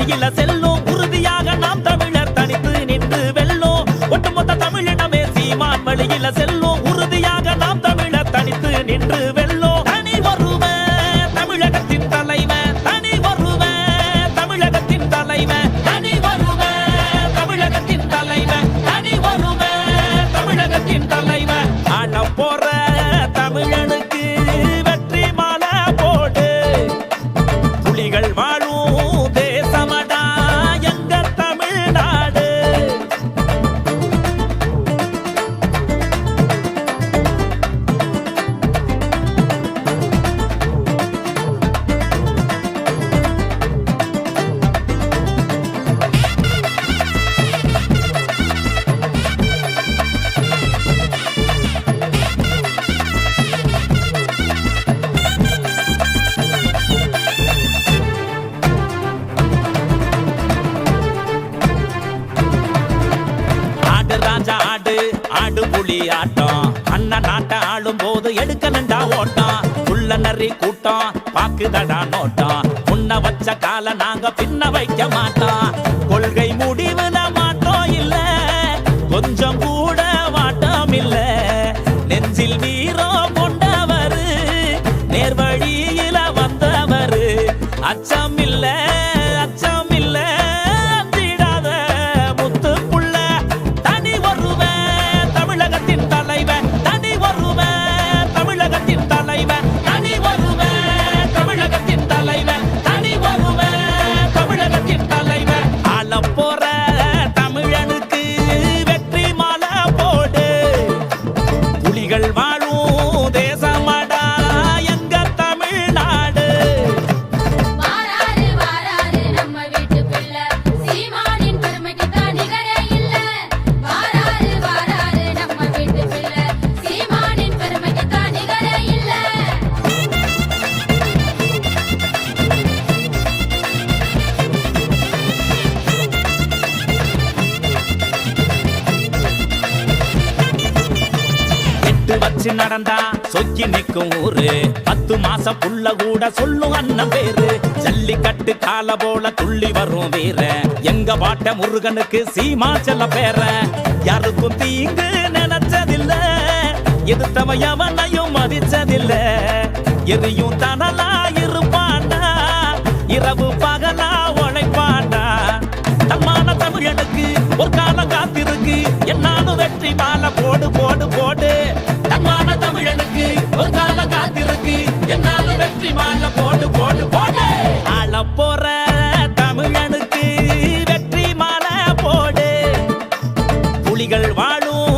வழியில செல்லும். உறுதியாக நாம் தமிழர் தனித்து நின்று வெல்லோம். ஒட்டுமொத்த தமிழினமே சீமான் வழியில செல்லும். உறுதியாக நாம் தமிழர் தனித்து நின்று வெல்லும். தனி வருவ தமிழகத்தின் தலைவன் தனி வருவ தமிழகத்தின் தலைவன் தனி வருவ தமிழகத்தின் தலைவன் தனி வருவ தமிழகத்தின் தலைவன் ஆள போற தமிழனுக்கு வெற்றி மாலை போடு. புலிகள் வாழ ஆடு புலி ஆட்டம் அண்ணன் நாட்டை ஆளும் போது எடுக்கணுண்டா ஓட்டம். உள்ள நரி கூட்டம் பாக்குதடா நோட்டம். முன்ன வச்ச கால நாங்க பின்ன வைக்க மாட்டோம். கொள்கை முடிவுல மாட்டோம் இல்ல. கொஞ்சம் கூட வாட்டம் இல்ல. நெஞ்சில் வீரம் கொண்டவர் நேர்வழியில வந்தவரு. அச்சா வாழும் வச்சு நடந்தா. சொக்கி நிற்கும் ஊரு. பத்து மாசம் புள்ள கூட சொல்லும் அண்ணன் பேரு. ஜல்லிக்கட்டு கால போல துள்ளி வரும் வீர. எங்க பாட்ட முருகனுக்கு சீமா செல்ல பேர. யாருக்கும் தீங்கு நினைச்சதில்ல. எதிர்த்தவன் எவனையும் மதிச்சதில்ல. எதையும் தனலா இருப்பாண்டா இரவு பகலா உழைப்பாண்டா தன்மான தமிழனுக்கு ஒரு காலம் காத்திருக்கு. என்னாலும் வெற்றி மாலை போடு போடு புலிகள் வாழும்